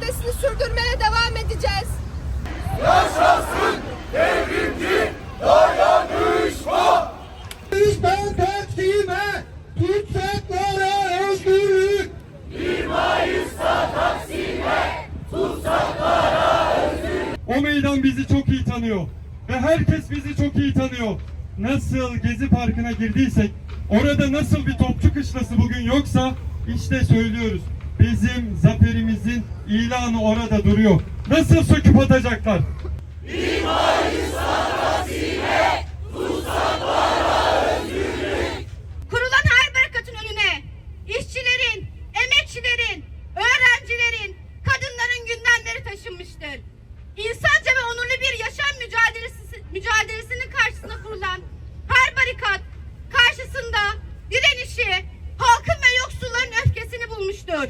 mücadelemizi sürdürmeye devam edeceğiz. Düşman Taksim'e, tutsaklara özgürlük. O meydan bizi çok iyi tanıyor. Ve herkes bizi çok iyi tanıyor. Nasıl Gezi Parkı'na girdiysek, orada nasıl bir topçu kışlası bugün yoksa, işte söylüyoruz. Bizim zaferimizin ilanı orada duruyor. Nasıl söküp atacaklar? Kurulan her barikatın önüne işçilerin, emekçilerin, öğrencilerin, kadınların gündemleri taşınmıştır. İnsanca ve onurlu bir yaşam mücadelesi, mücadelesinin karşısına kurulan her barikat karşısında direnişi halkın ve yoksulların öfkesini bulmuştur.